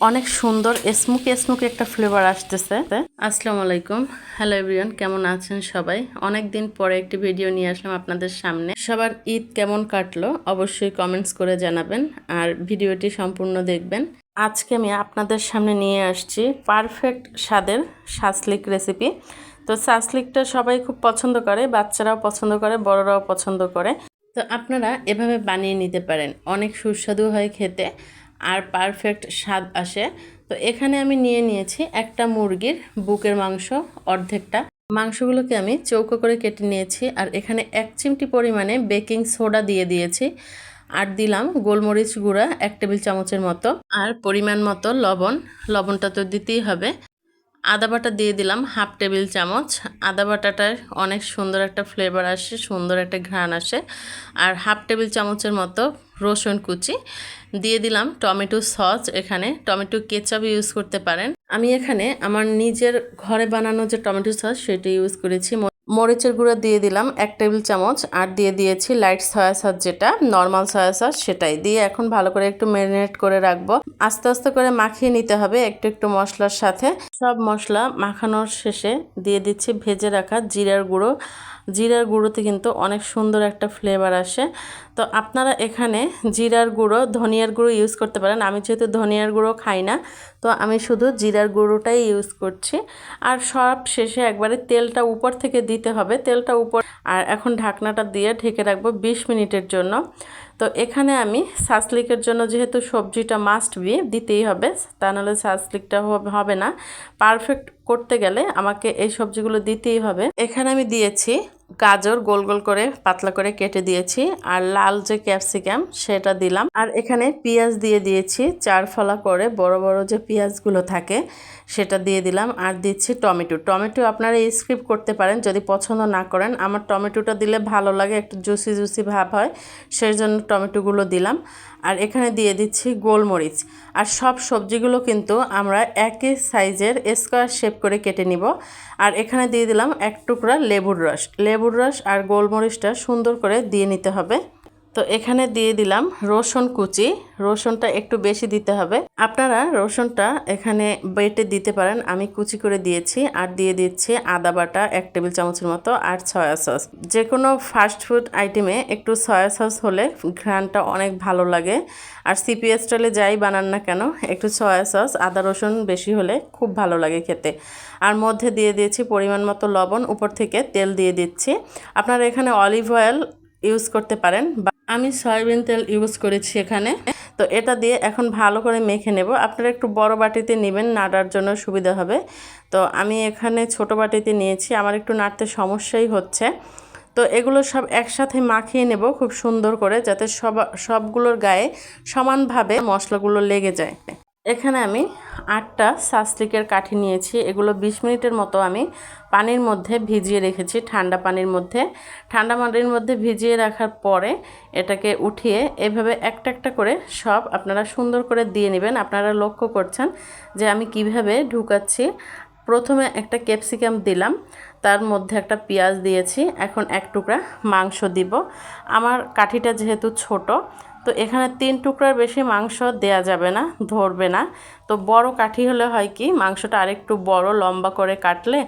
অনেক সুন্দর, Smoky Smoky একটা ফ্লেভার আসতেছে। আসসালামু আলাইকুম। হ্যালো এভরিওয়ান কেমন আছেন সবাই? অনেক দিন পরে একটি ভিডিও নিয়ে আসলাম আপনাদের সামনে। সবার ঈদ কেমন কাটলো অবশ্যই কমেন্টস করে জানাবেন আর ভিডিওটি সম্পূর্ণ দেখবেন। আজকে আমি আপনাদের সামনে নিয়ে আসছি পারফেক্ট স্বাদের সাসলিক রেসিপি তো সাসলিকটা সবাই খুব পছন্দ করে, বাচ্চারাও পছন্দ করে, বড়রাও পছন্দ করে। তো আপনারা এভাবে বানিয়ে নিতে পারেন। অনেক সুস্বাদু হয় খেতে। আর পারফেক্ট স্বাদ আসে। তো এখানে আমি নিয়ে নিয়েছি একটা মুরগির বুকের মাংস অর্ধেকটা। মাংসগুলোকে আমি চৌকো করে কেটে নিয়েছি আর এখানে এক চিমটি পরিমাণে বেকিং সোডা দিয়ে দিয়েছি। আর দিলাম গোলমরিচ গুঁড়া এক টেবিল চামচের মতো। আর পরিমাণ মতো লবণ, লবণটা তো দিতেই হবে। আদা বাটা দিয়ে দিলাম হাফ টেবিল চামচ। আদা বাটাটার অনেক সুন্দর একটা ফ্লেভার আসে, সুন্দর একটা ঘ্রাণ আসে। আর হাফ টেবিল চামচের মতো রসুন কুচি, দিয়ে দিলাম টমেটো সস এখানে। টমেটো কেচাপ ইউজ করতে পারেন। আমি এখানে আমার নিজের ঘরে বানানো যে টমেটো সস, সেটা ইউজ করেছি। মরিচের গুঁড়ো দিয়ে দিলাম এক টেবিল চামচ আর দিয়ে দিয়েছি লাইট সয়া সস যেটা নর্মাল সয়া সস সেটাই। দিয়ে এখন ভালো করে একটু ম্যারিনেট করে রাখব। আস্তে আস্তে করে মাখিয়ে নিতে হবে একটু একটু মশলার সাথে। সব মশলা মাখানোর শেষে দিয়ে দিচ্ছি ভেজে রাখা জিরার গুঁড়ো। জিরার গুঁড়োতে কিন্তু অনেক সুন্দর একটা ফ্লেভার আসে। তো আপনারা এখানে জিরার গুঁড়ো, ধনিয়ার গুঁড়ো ইউজ করতে পারেন। আমি যেহেতু ধনিয়ার গুঁড়ো খাই না, তো আমি শুধু জিরার গুঁড়োটাই ইউজ করছি। আর সব শেষে একবারে তেলটা উপর থেকে দিতে হবে তেলটা উপর। আর এখন ঢাকনাটা দিয়ে ঢেকে রাখব বিশ মিনিটের জন্য। তো এখানে আমি সাসলিকের জন্য যেহেতু সবজিটা মাস্ট বি দিতেই হবে, তা নাহলে সাসলিকটা হবে না। পারফেক্ট করতে গেলে আমাকে এই সবজিগুলো দিতেই হবে। এখানে আমি দিয়েছি গাজর গোল গোল করে পাতলা করে কেটে দিয়েছি আর লাল যে ক্যাপসিকাম সেটা দিলাম। আর এখানে পেঁয়াজ দিয়ে দিয়েছি চার ফলা করে বড় বড় যে পেঁয়াজগুলো থাকে সেটা দিয়ে দিলাম আর দিচ্ছি টমেটো। টমেটো আপনারা স্ক্রিপ করতে পারেন যদি পছন্দ না করেন। আমার টমেটোটা দিলে ভালো লাগে, একটু জুসি জুসি ভাব হয় সেই জন্য টমেটোগুলো দিলাম। আর এখানে দিয়ে দিচ্ছি গোলমরিচ। আর সব সবজিগুলো কিন্তু আমরা একই সাইজের স্কোয়ার শেপ করে কেটে নিব। আর এখানে দিয়ে দিলাম এক টুকরা লেবুর রস। লেবুর রস আর গোলমরিচটা সুন্দর করে দিয়ে নিতে হবে। তো এখানে দিয়ে দিলাম রসুন কুচি। রসুনটা একটু বেশি দিতে হবে। আপনারা রসুনটা এখানে বেটে দিতে পারেন। আমি কুচি করে দিয়েছি আর দিয়ে দিচ্ছি আদা বাটা এক টেবিল চামচের মতো আর সয়া সস। যে কোনো ফাস্ট ফুড আইটেমে একটু সয়া সস হলে ঘ্রানটা অনেক ভালো লাগে। আর সিপি স্টাইলে যাই বানান না কেন, একটু সয়া সস, আদা রসুন বেশি হলে খুব ভালো লাগে খেতে। আর মধ্যে দিয়ে দিয়েছি পরিমাণ মতো লবণ, উপর থেকে তেল দিয়ে দিচ্ছি। আপনারা এখানে অলিভ অয়েল ইউজ করতে পারেন বা আমি সয়াবিন তেল ইউজ করেছি এখানে। তো এটা দিয়ে এখন ভালো করে মেখে নেব। আপনারা একটু বড় বাটিতে নেবেন, নাড়ার জন্য সুবিধা হবে। তো আমি এখানে ছোট বাটিতে নিয়েছি, আমার একটু নাড়তে সমস্যাই হচ্ছে। তো এগুলো সব একসাথে মাখিয়ে নেব খুব সুন্দর করে, যাতে সব, সবগুলোর গায়ে সমানভাবে মশলাগুলো লেগে যায়। এখানে আমি আটটা সাস্টিকের কাঠি নিয়েছি। এগুলো বিশ মিনিটের মতো আমি পানির মধ্যে ভিজিয়ে রেখেছি, ঠান্ডা পানির মধ্যে। ঠান্ডা পানির মধ্যে ভিজিয়ে রাখার পরে এটাকে উঠিয়ে এভাবে একটা একটা করে সব আপনারা সুন্দর করে দিয়ে নেবেন। আপনারা লক্ষ্য করছেন যে আমি কীভাবে ঢুকাচ্ছি। প্রথমে একটা ক্যাপসিকাম দিলাম, তার মধ্যে একটা পেঁয়াজ দিয়েছি। এখন এক টুকরা মাংস দিব। আমার কাঠিটা যেহেতু ছোট তো এখানে তিন টুকরার বেশি মাংস দেয়া যাবে না, ধরবে না। তো বড় কাঠি হলে হয় কি, মাংসটা আরেকটু বড়, লম্বা করে কাটলে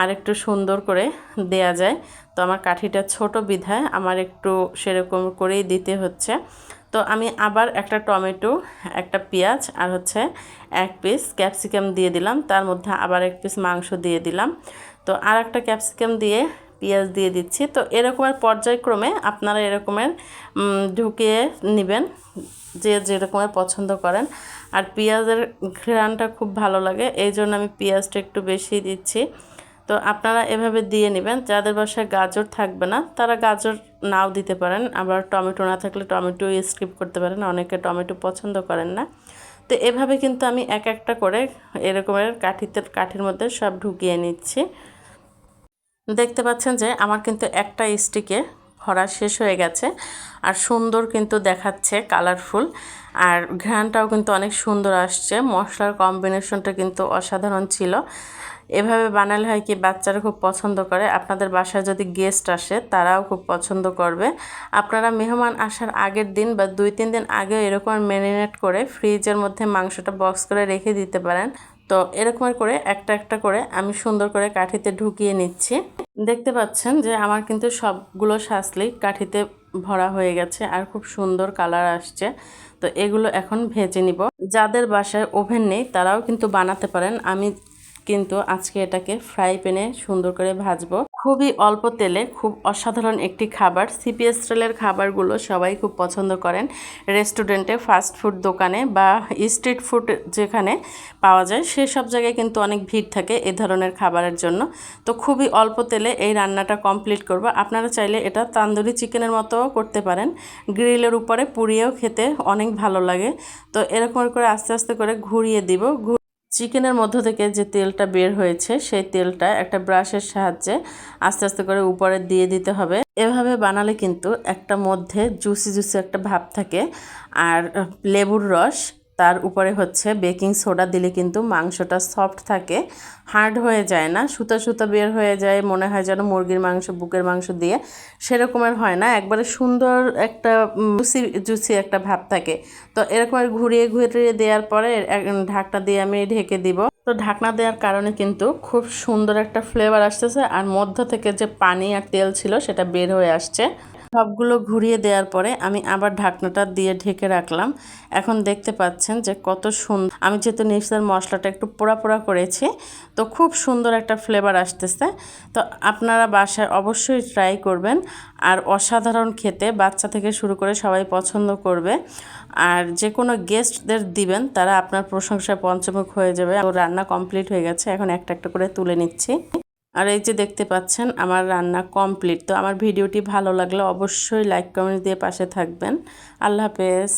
আর একটু সুন্দর করে দেয়া যায়। তো আমার কাঠিটা ছোট বিধায় আমার একটু সেরকম করেই দিতে হচ্ছে। তো আমি আবার একটা টমেটো, একটা পেঁয়াজ আর হচ্ছে এক পিস ক্যাপসিকাম দিয়ে দিলাম। তার মধ্যে আবার এক পিস মাংস দিয়ে দিলাম। তো আর একটা ক্যাপসিকাম দিয়ে পেঁয়াজ দিয়ে দিচ্ছি। তো এরকমের পর্যায়ক্রমে আপনারা এরকমের ঢুকিয়ে নেবেন, যে যেরকমের পছন্দ করেন। আর পেঁয়াজের ঘ্রানটা খুব ভালো লাগে এই জন্য আমি পেঁয়াজটা একটু বেশি দিচ্ছি। তো আপনারা এভাবে দিয়ে নেবেন, যাদের বাসায় গাজর থাকবে না, তারা গাজর নাও দিতে পারেন, আবার টমেটো না থাকলে টমেটো স্কিপ করতে পারেন, অনেকে টমেটো পছন্দ করেন না। তো এভাবে কিন্তু আমি এক একটা করে এরকমের কাঠিতে, কাঠির মধ্যে সব ঢুকিয়ে নিচ্ছি। দেখতে পাচ্ছেন যে আমার কিন্তু একটা স্টিকে ভরা শেষ হয়ে গেছে আর সুন্দর কিন্তু দেখাচ্ছে কালারফুল। আর ঘ্রানটাও কিন্তু অনেক সুন্দর আসছে। মশলার কম্বিনেশনটা কিন্তু অসাধারণ ছিল। এভাবে বানালে হয় কি বাচ্চারা খুব পছন্দ করে। আপনাদের বাসায় যদি গেস্ট আসে, তারাও খুব পছন্দ করবে। আপনারা মেহমান আসার আগের দিন বা দুই, তিন দিন আগে এরকম ম্যারিনেট করে ফ্রিজের মধ্যে মাংসটা বক্স করে রেখে দিতে পারেন। তো এরকম করে একটা একটা করে আমি সুন্দর করে কাঠিতে ঢুকিয়ে নিচ্ছি। দেখতে পাচ্ছেন যে আমার কিন্তু সবগুলো শাসলি কাঠিতে ভরা হয়ে গেছে আর খুব সুন্দর কালার আসছে। তো এগুলো এখন ভেজে নিব। যাদের বাসায় ওভেন নেই, তারাও কিন্তু বানাতে পারেন। আমি কিন্তু আজকে এটাকে ফ্রাই প্যানে সুন্দর করে ভাজবো। খুবই অল্প তেলে খুব অসাধারণ একটি খাবার। সিপিএস স্টাইলের খাবারগুলো সবাই খুব পছন্দ করেন। রেস্টুরেন্টে ফাস্ট ফুড দোকানে বা স্ট্রিট ফুড যেখানে পাওয়া যায় সেসব জায়গায় কিন্তু অনেক ভিড় থাকে এ ধরনের খাবারের জন্য। তো খুবই অল্প তেলে এই রান্নাটা কমপ্লিট করব। আপনারা চাইলে এটা তান্দুরি চিকেনের মতোও করতে পারেন। গ্রিলের উপরে পুড়িয়েও খেতে অনেক ভালো লাগে। তো এরকম করে আস্তে আস্তে করে ঘুরিয়ে দিব। চিকেনের মধ্য থেকে যে তেলটা বের হয়েছে, সেই তেলটা একটা ব্রাশের সাহায্যে আস্তে আস্তে করে উপরে দিয়ে দিতে হবে। এভাবে বানালে কিন্তু একটা মধ্যে জুসি জুসি একটা ভাব থাকে। আর লেবুর রস তার উপরে হচ্ছে বেকিং সোডা দিলে কিন্তু মাংসটা সফট থাকে, হার্ড হয়ে যায় না, সুতা সুতা বের হয়ে যায়, মনে হয় যেন মুরগির মাংস, বুকের মাংস দিয়ে, সেরকমের হয় না, একবারে সুন্দর একটা জুসি জুসি একটা ভাব থাকে। তো এরকম ঘুরিয়ে ঘুরিয়ে দেওয়ার পরে ঢাকটা দিয়ে আমি ঢেকে দিব। তো ঢাকনা দেওয়ার কারণে কিন্তু খুব সুন্দর একটা ফ্লেভার আসতেছে, আর মধ্য থেকে যে পানি আর তেল ছিল সেটা বের হয়ে আসছে। সবগুলো ঘুরিয়ে দেওয়ার পরে আমি আবার ঢাকনাটা দিয়ে ঢেকে রাখলাম। এখন দেখতে পাচ্ছেন যে কত সুন্দর আমি যেহেতু নিপসের মশলাটা একটু পোড়া পোড়া করেছি, তো খুব সুন্দর একটা ফ্লেভার আসতেছে। তো আপনারা বাসায় অবশ্যই ট্রাই করবেন। আর অসাধারণ খেতে বাচ্চা থেকে শুরু করে সবাই পছন্দ করবে। আর যে কোনো গেস্টদের দিবেন, তারা আপনার প্রশংসায় পঞ্চমুখ হয়ে যাবে। রান্না কমপ্লিট হয়ে গেছে। এখন একটা একটা করে তুলে নিচ্ছি। আর এই যে দেখতে পাচ্ছেন, আমার রান্না কমপ্লিট তো আমার ভিডিওটি ভালো লাগলে অবশ্যই লাইক কমেন্ট দিয়ে পাশে থাকবেন। আল্লাহ হাফেজ।